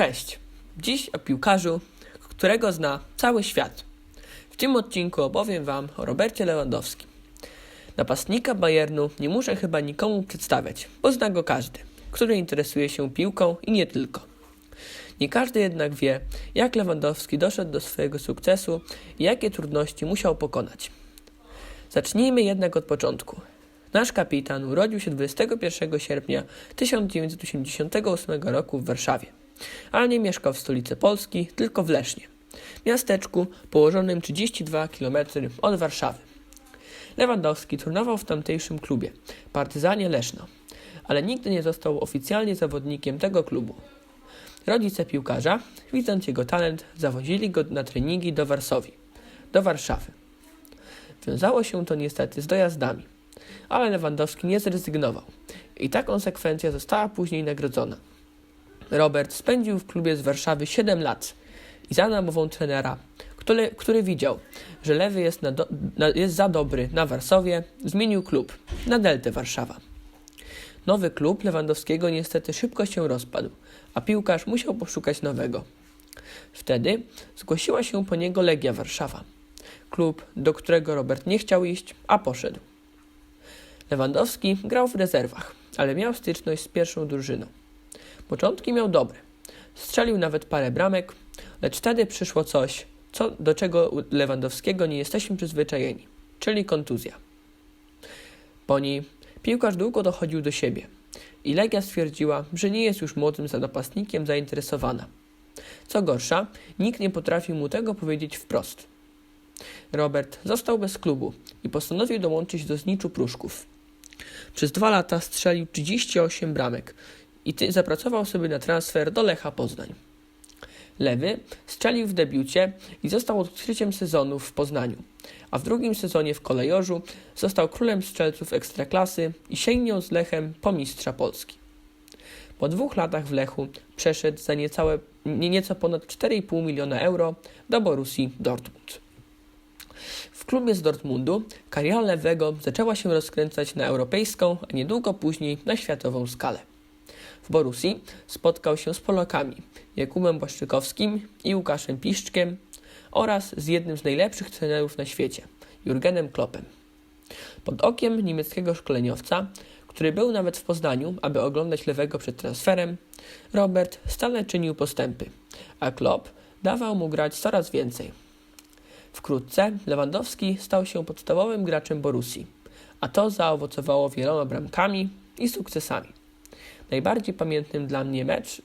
Cześć! Dziś o piłkarzu, którego zna cały świat. W tym odcinku opowiem Wam o Robercie Lewandowskim. Napastnika Bayernu nie muszę chyba nikomu przedstawiać, bo zna go każdy, który interesuje się piłką i nie tylko. Nie każdy jednak wie, jak Lewandowski doszedł do swojego sukcesu i jakie trudności musiał pokonać. Zacznijmy jednak od początku. Nasz kapitan urodził się 21 sierpnia 1988 roku w Warszawie, ale nie mieszkał w stolicy Polski, tylko w Lesznie, miasteczku położonym 32 km od Warszawy. Lewandowski trenował w tamtejszym klubie, Partyzanie Leszno, ale nigdy nie został oficjalnie zawodnikiem tego klubu. Rodzice piłkarza, widząc jego talent, zawozili go na treningi do do Warszawy. Wiązało się to niestety z dojazdami, ale Lewandowski nie zrezygnował i ta konsekwencja została później nagrodzona. Robert spędził w klubie z Warszawy 7 lat i za namową trenera, który, który widział, że lewy jest, na do, na, jest za dobry na Warsowie, zmienił klub na Deltę Warszawa. Nowy klub Lewandowskiego niestety szybko się rozpadł, a piłkarz musiał poszukać nowego. Wtedy zgłosiła się po niego Legia Warszawa, klub, do którego Robert nie chciał iść, a poszedł. Lewandowski grał w rezerwach, ale miał styczność z pierwszą drużyną. Początki miał dobre. Strzelił nawet parę bramek, lecz wtedy przyszło coś, co, do czego Lewandowskiego nie jesteśmy przyzwyczajeni, czyli kontuzja. Po niej piłkarz długo dochodził do siebie i Legia stwierdziła, że nie jest już młodym napastnikiem zainteresowana. Co gorsza, nikt nie potrafił mu tego powiedzieć wprost. Robert został bez klubu i postanowił dołączyć do Zniczu Pruszków. Przez dwa lata strzelił 38 bramek i ty zapracował sobie na transfer do Lecha Poznań. Lewy strzelił w debiucie i został odkryciem sezonu w Poznaniu, a w drugim sezonie w Kolejorzu został królem strzelców ekstraklasy i sięgnął z Lechem po mistrza Polski. Po dwóch latach w Lechu przeszedł za niecałe, nie, nieco ponad 4,5 miliona euro do Borussii Dortmund. W klubie z Dortmundu kariera lewego zaczęła się rozkręcać na europejską, a niedługo później na światową skalę. W Borussii spotkał się z Polakami Jakubem Błaszczykowskim i Łukaszem Piszczkiem oraz z jednym z najlepszych trenerów na świecie, Jurgenem Kloppem. Pod okiem niemieckiego szkoleniowca, który był nawet w Poznaniu, aby oglądać lewego przed transferem, Robert stale czynił postępy, a Klopp dawał mu grać coraz więcej. Wkrótce Lewandowski stał się podstawowym graczem Borussii, a to zaowocowało wieloma bramkami i sukcesami. Najbardziej pamiętnym dla mnie mecz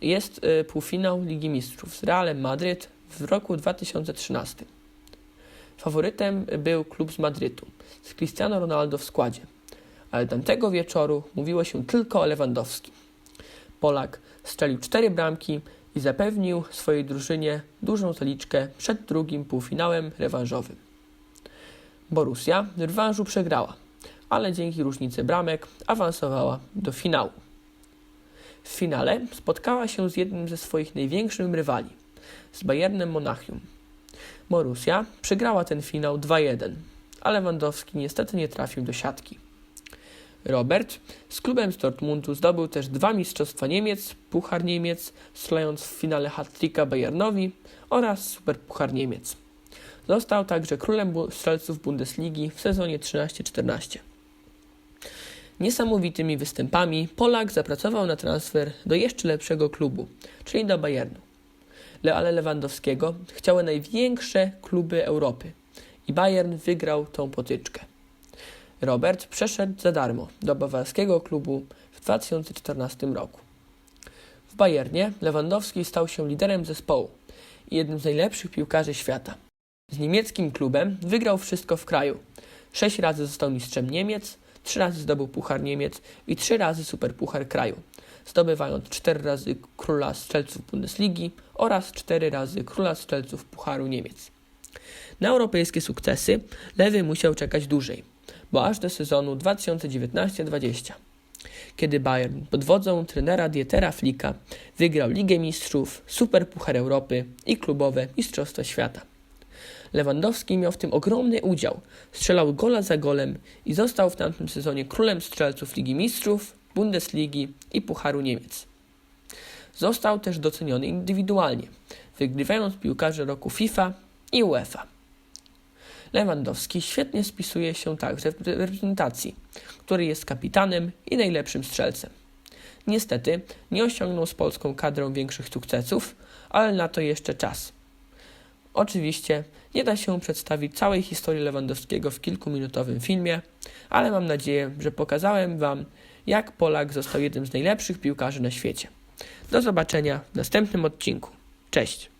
jest y, półfinał Ligi Mistrzów z Realem Madryt w roku 2013. Faworytem był klub z Madrytu, z Cristiano Ronaldo w składzie, ale tamtego wieczoru mówiło się tylko o Lewandowskim. Polak strzelił cztery bramki i zapewnił swojej drużynie dużą zaliczkę przed drugim półfinałem rewanżowym. Borussia w rewanżu przegrała, ale dzięki różnicy bramek awansowała do finału. W finale spotkała się z jednym ze swoich największych rywali, z Bayernem Monachium. Borussia przegrała ten finał 2-1, a Lewandowski niestety nie trafił do siatki. Robert z klubem z Dortmundu zdobył też dwa mistrzostwa Niemiec, Puchar Niemiec, strzelając w finale hat-tricka Bayernowi oraz Superpuchar Niemiec. Został także królem strzelców Bundesligi w sezonie 13-14. Niesamowitymi występami Polak zapracował na transfer do jeszcze lepszego klubu, czyli do Bayernu. Le ale Lewandowskiego chciały największe kluby Europy i Bayern wygrał tą potyczkę. Robert przeszedł za darmo do bawarskiego klubu w 2014 roku. W Bayernie Lewandowski stał się liderem zespołu i jednym z najlepszych piłkarzy świata. Z niemieckim klubem wygrał wszystko w kraju. Sześć razy został mistrzem Niemiec, trzy razy zdobył Puchar Niemiec i trzy razy Superpuchar kraju, zdobywając cztery razy króla strzelców Bundesligi oraz cztery razy króla strzelców Pucharu Niemiec. Na europejskie sukcesy Lewy musiał czekać dłużej, bo aż do sezonu 2019-20, kiedy Bayern pod wodzą trenera Dietera Flicka wygrał Ligę Mistrzów, Superpuchar Europy i klubowe Mistrzostwa Świata. Lewandowski miał w tym ogromny udział, strzelał gola za golem i został w tamtym sezonie królem strzelców Ligi Mistrzów, Bundesligi i Pucharu Niemiec. Został też doceniony indywidualnie, wygrywając piłkarzy roku FIFA i UEFA. Lewandowski świetnie spisuje się także w reprezentacji, której jest kapitanem i najlepszym strzelcem. Niestety nie osiągnął z polską kadrą większych sukcesów, ale na to jeszcze czas. Oczywiście nie da się przedstawić całej historii Lewandowskiego w kilkuminutowym filmie, ale mam nadzieję, że pokazałem Wam, jak Polak został jednym z najlepszych piłkarzy na świecie. Do zobaczenia w następnym odcinku. Cześć!